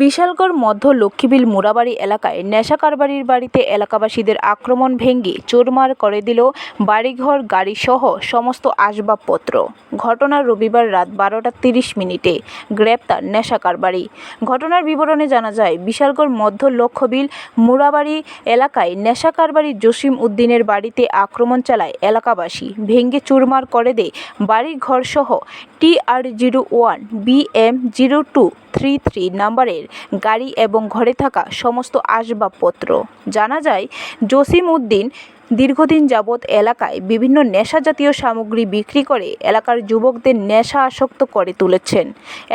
বিশালগড় মধ্য লক্ষ্মীবিল মুরাবাড়ি এলাকায় নেশা কারবারির বাড়িতে এলাকাবাসীদের আক্রমণ ভেঙে চোরমার করে দিল বাড়িঘর, গাড়িসহ সমস্ত আসবাবপত্র। ঘটনা রবিবার রাত বারোটা তিরিশ মিনিটে গ্রেপ্তার নেশা কারবারি ঘটনার বিবরণে জানা যায়, বিশালগড় মধ্য লক্ষ্যবিল মুরাবাড়ি এলাকায় নেশা কারবারি জসিম উদ্দিনের বাড়িতে আক্রমণ চালায় এলাকাবাসী। ভেঙ্গে চুরমার করে দেয় বাড়িঘরসহ T R zero one, B M zero two three three নাম্বারের গাড়ি এবং ঘরে থাকা সমস্ত আসবাবপত্র। জানা যায় জসিম উদ্দিন দীর্ঘদিন যাবৎ এলাকায় বিভিন্ন নেশা জাতীয় সামগ্রী বিক্রি করে এলাকার যুবকদের নেশা আসক্ত করে তুলেছেন।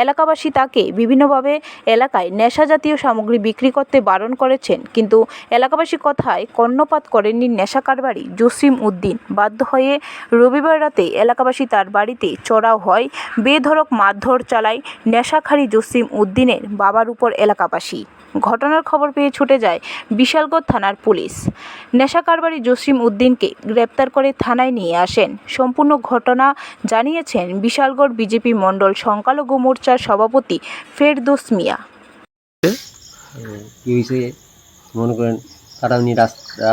এলাকাবাসী তাকে বিভিন্নভাবে এলাকায় নেশা জাতীয় সামগ্রী বিক্রি করতে বারণ করেছেন, কিন্তু এলাকাবাসী কথায় কর্ণপাত করেননি নেশা কারবারি জসিম উদ্দিন। বাধ্য হয়ে রবিবার রাতে এলাকাবাসী তার বাড়িতে চড়াও হয়, বেধড়ক মারধর চালায় নেশাখারি জসিম উদ্দিনের বাবার উপর এলাকাবাসী। ঘটনার খবর পেয়ে ছুটে যায় বিশালগড় থানার পুলিশ। নেশা কারবারি জসিম উদ্দিনকে গ্রেপ্তার করে থানায় নিয়ে আসেন। সম্পূর্ণ ঘটনা জানিয়েছেন বিশালগড় বিজেপি মণ্ডল সংখ্যালঘু মোর্চার সভাপতি ফেরদৌস মিয়া। মনে করেন তারা উনি রাস্তা,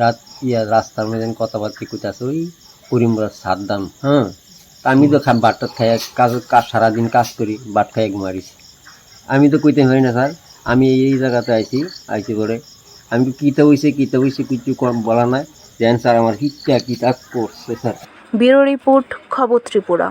রাত ইয়া, রাস্তার মধ্যে কথাবার্তা করতেছে ওই করিমরা সাত দাম হ্যাঁ? আমি তো বাটটা খাই কাজ কাজ সারাদিন কাজ করি, বাট খাই মারিছি আমি তো কইতে পারি না, স্যার আমি এই জায়গাতে আইছি আইছি করে। আমি তো হইছে হয়েছে হইছে কিছু বলা নাই। দেন স্যার, আমার কিটা কিটা করছে স্যার। ব্যুরো রিপোর্ট, খবর ত্রিপুরা।